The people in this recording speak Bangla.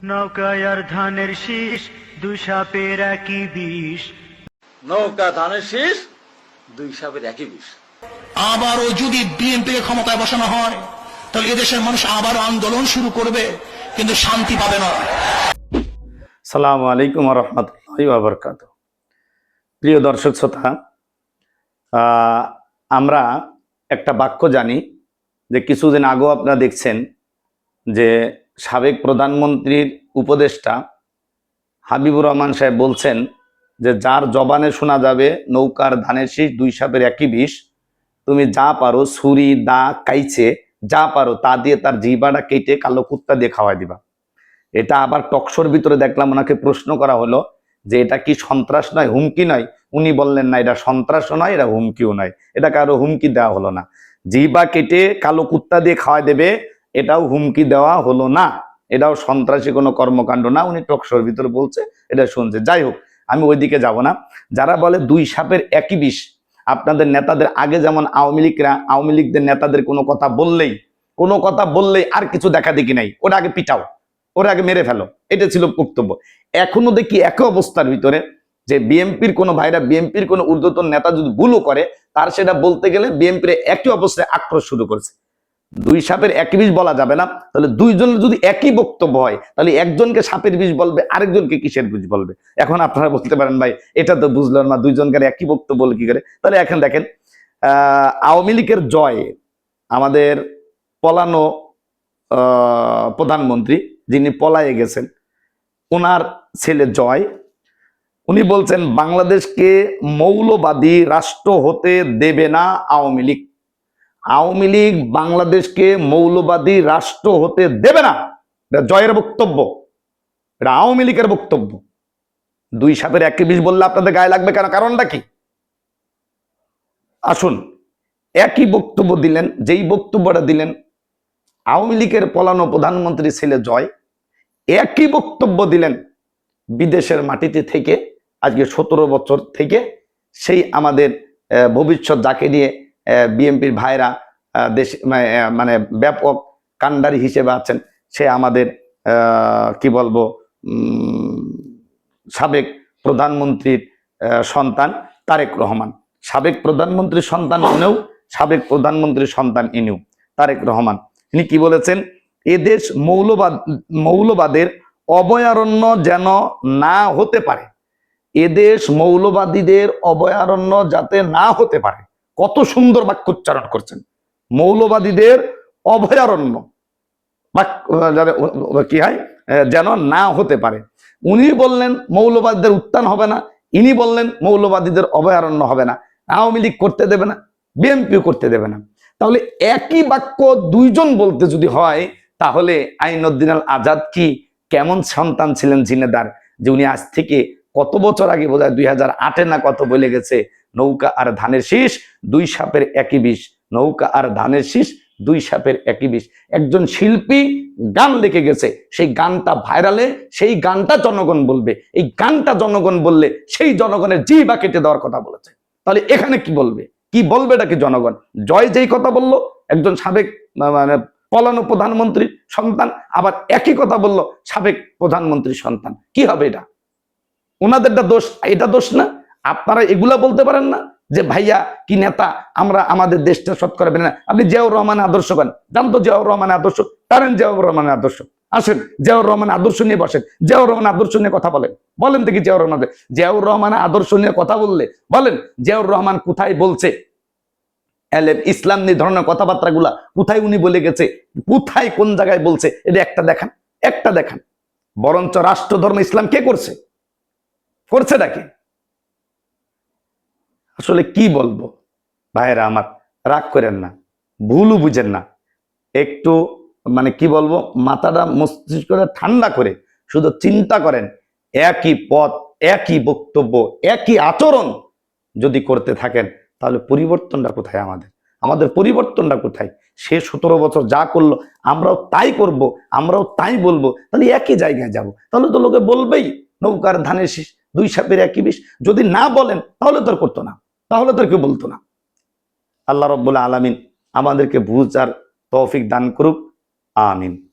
নৌকায় আর ধানের শীষ দুই সাপের একই বিষ। নৌকা ধানের শীষ দুই সাপের একই বিষ। আবারও যদি বিএনপিকে ক্ষমতায় বসানো হয় তাহলে এদেশের মানুষ আবারও আন্দোলন শুরু করবে কিন্তু শান্তি পাবে না। সালামু আলাইকুম রহমতুল্লাহ বাবরকাত প্রিয় দর্শক শ্রোতা আহ, আমরা একটা বাক্য জানি যে কিছুদিন আগেও আপনারা দেখছেন যে সাবেক প্রধানমন্ত্রীর উপদেষ্টা হাবিবুর রহমান সাহেব বলছেন যে, যার জবানে শোনা যাবে, নৌকার ধানের শীষ দুই সাপের একই বিষ। তুমি যা পারো, ছুরি, দা কাইছে যা পারো, তা দিয়ে তার জিবাটা কেটে কালো কুত্তা দিয়ে খাওয়াই দিবা। এটা আবার টকশোর ভিতরে দেখলাম ওনাকে প্রশ্ন করা হলো যে, এটা কি সন্ত্রাস নয়, হুমকি নয়? উনি বললেন, না, এটা সন্ত্রাসও নয়, এটা হুমকিও নয়। এটা কারও হুমকি দেওয়া হলো না। জিবা কেটে কালো কুত্তা দিয়ে খাওয়া দেবে এটাও হুমকি দেওয়া হলো না। এটাও সন্ত্রাসী কোনো কর্মকাণ্ড না, উনি টকশোর ভিতরে বলছে, এটা শুনছে। যাই হোক, আমি ওইদিকে যাব না। যারা বলে দুই সাপের একই বিষ, আপনাদের নেতাদের আগে যেমন আওয়ামী লীগরা, আওয়ামী লীগদের নেতাদের কোনো কথা বললেই, কোনো কথা বললেই আর কিছু দেখা দেখি নাই। ওরা আগে পিটাও, ওরা আগে মেরে ফেলো। এটা ছিল বক্তব্য। এখনও দেখি একই অবস্থার ভিতরে যে বিএনপির কোনো ভাইরা বিএনপির কোনো ঊর্ধ্বতন নেতা যদি ভুলও করে, তার সেটা বলতে গেলে বিএনপির একই অবস্থায় আক্রোশ শুরু করছে। দুই সাপের একই বিষ বলা যাবে না। তাহলে দুইজনের যদি একই বক্তব্য হয়, তাহলে একজনকে সাপের বিষ বলবে, আরেকজনকে কিসের বিষ বলবে? এখন আপনারা বলতে পারেন ভাই, এটা তো বুঝলেন না দুইজনকার একই বক্তব্য বলে কি করে? তাহলে এখন দেখেন আওয়ামী লীগের জয় আমাদের পলানো প্রধানমন্ত্রী যিনি পলায়ে গেছেন ওনার ছেলে জয়, উনি বলছেন, বাংলাদেশকে মৌলবাদী রাষ্ট্র হতে দেবে না আওয়ামী লীগ। আওয়ামী লীগ বাংলাদেশকে মৌলবাদী রাষ্ট্র হতে দেবে না। এটা জয়ের বক্তব্য। এটা আওয়ামী লীগের বক্তব্য। দুই সাপের একই বিষ বললে আপনাদের গায়ে লাগবে কেন? কারণটা কি? আসুন, একই বক্তব্য দিলেন, যেই বক্তব্যটা দিলেন, আওয়ামী লীগের পলানো প্রধানমন্ত্রী ছেলে জয়, একই বক্তব্য দিলেন বিদেশের মাটিতে থেকে, আজকে সতেরো বছর থেকে সেই আমাদের ভবিষ্যৎ যাকে নিয়ে বিএনপির ভাইরা দেশ মানে, মানে ব্যাপক কান্ডারি হিসেবে আছেন। সে আমাদের কি বলব সাবেক প্রধানমন্ত্রীর সন্তান তারেক রহমান। সাবেক প্রধানমন্ত্রীর সন্তান ইনেও সাবেক প্রধানমন্ত্রীর সন্তান ইনিও তারেক রহমান। তিনি কি বলেছেন? এদেশ মৌলবাদ মৌলবাদের অভয়ারণ্য যেন না হতে পারে এদেশ মৌলবাদীদের অভয়ারণ্য যাতে না হতে পারে। কত সুন্দর বাক্য উচ্চারণ করছেন। মৌলবাদীদের অভয়ারণ্য। যাতে কি হয়? যেন না হতে পারে। উনি বললেন, মৌলবাদীদের উত্থান হবে না। ইনি বললেন, মৌলবাদীদের অভয়ারণ্য হবে না। আওয়ামী লীগ করতে দেবে না, বিএনপিও করতে দেবে না। তাহলে একই বাক্য দুইজন বলতে যদি হয়, তাহলে আইনুদ্দিন আল আজাদ কি কেমন সন্তান ছিলেন জিনেদার? যে উনি আজ থেকে কত বছর আগে বোধ হয় দুই না কত বলে গেছে, নৌকা আর ধানের শীষ, দুই সাপের একই বিষ। নৌকা আর ধানের শীষ দুই সাপের একই বিষ। একজন শিল্পী গান লিখে গেছে, সেই গানটা ভাইরালে, সেই গানটা জনগণ বলবে। এই গানটা জনগণ বললে সেই জনগণের জিবা কেটে দেওয়ার কথা বলেছে। তাহলে এখানে কি বলবে? কি বলবে এটা কি জনগণ? জয় যেই কথা বলল, একজন সাবেক মানে পলানো প্রধানমন্ত্রীর সন্তান, আবার একই কথা বলল সাবেক প্রধানমন্ত্রীর সন্তান। কি হবে এটা? ওনাদেরটা দোষ, এটা দোষ না? আপনারা এগুলা বলতে পারেন না? যে ভাইয়া, কি নেতা? আমরা আমাদের দেশটা সৎ করবেন না। আপনি জিয়াউর রহমানের আদর্শ করেন জান জিয়াউর রহমানের আদর্শ। কারেন জিয়াউর রহমানের আদর্শ। আসেন, জিয়াউর রহমান আদর্শ নিয়ে বসেন। জিয়াউর রহমান আদর্শ নিয়ে কথা বলেন। বলেন দেখি জিয়াউর রহমান জিয়াউর রহমানের আদর্শ নিয়ে কথা বললে। বলেন, জিয়াউর রহমান কোথায় বলছে? ইসলাম নিয়ে ধরনের কথাবার্তা গুলা কোথায় উনি বলে গেছে? কোথায়, কোন জায়গায় বলছে? এটা একটা দেখান একটা দেখান। বরঞ্চ রাষ্ট্র ধর্ম ইসলাম কে করছে? করছে নাকি? আসলে কি বলব? ভাইরা আমার, রাগ করেন না, ভুলও বুঝেন না। একটু মানে কি বলব, মাথাটা মস্তিষ্কটা ঠান্ডা করে, শুধু চিন্তা করেন, একই পথ, একই বক্তব্য, একই আচরণ যদি করতে থাকেন, তাহলে পরিবর্তনটা কোথায় আমাদের? আমাদের পরিবর্তনটা কোথায়? সে সতেরো বছর যা করল, আমরাও তাই করব, আমরাও তাই বলব, তাহলে একই জায়গায় যাব। তাহলে তো লোকে বলবেই, নৌকার ধানের শীষ, দুই সাপের একই বিষ, যদি না বলেন, তাহলে তোর করতো না। তাহলে তো কেউ বলতো না। আল্লাহ রব্বুল আলমিন আমাদেরকে বুঝার তৌফিক দান করুক। আমিন।